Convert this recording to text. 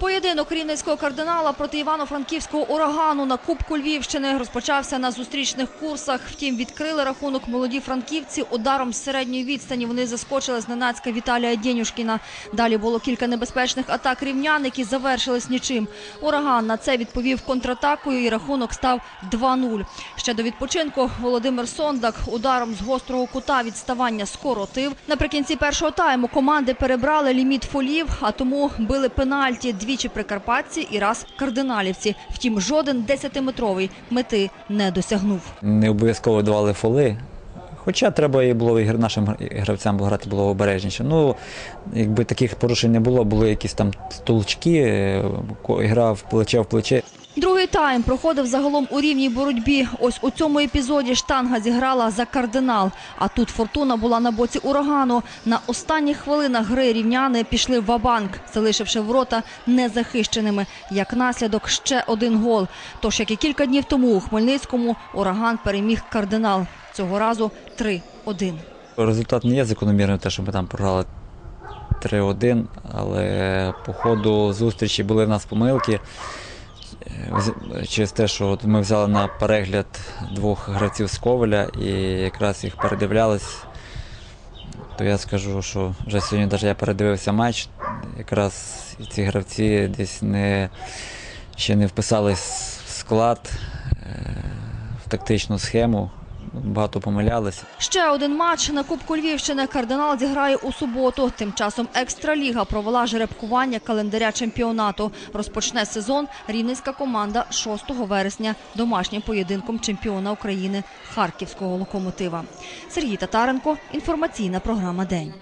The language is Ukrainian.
Поєдинок рівненського кардинала проти івано-франківського урагану на Кубку Львівщини розпочався на зустрічних курсах. Втім, відкрили рахунок молоді франківці ударом з середньої відстані. Вони заскочили зненацька Віталія Дєнюшкіна. Далі було кілька небезпечних атак рівнян, які завершились нічим. Ураган на це відповів контратакою і рахунок став 2-0. Ще до відпочинку Володимир Сондак ударом з гострого кута відставання скоротив. Наприкінці першого тайму команди перебрали ліміт фолів, а тому били пенальті двічі прикарпатці і раз кардиналівці. Втім, жоден десятиметровий мети не досягнув. Не обов'язково давали фоли. Хоча треба і було і нашим гравцям грати було обережніше. Ну, якби таких порушень не було, були якісь там толчки, е, гра в плече в плече. Другий тайм проходив загалом у рівній боротьбі. Ось у цьому епізоді штанга зіграла за кардинал. А тут фортуна була на боці урагану. На останніх хвилинах гри рівняни пішли в вабанк, залишивши ворота незахищеними. Як наслідок ще один гол. Тож, як і кілька днів тому у Хмельницькому, ураган переміг кардинал. Цього разу 3-1. Результат не є закономірним, те, що ми там програли 3-1, але по ходу зустрічі були в нас помилки. Через те, що от ми взяли на перегляд двох гравців з Коваля і якраз їх передивлялись, то я скажу, що вже сьогодні навіть я передивився матч. Якраз ці гравці десь не, ще не вписались в склад, е, в тактичну схему, багато помилялися. Ще один матч на Кубку Львівщини кардинал зіграє у суботу. Тим часом екстраліга провела жеребкування календаря чемпіонату. Розпочне сезон рівненська команда 6 вересня домашнім поєдинком чемпіона України харківського локомотива. Сергій Татаренко. Інформаційна програма День.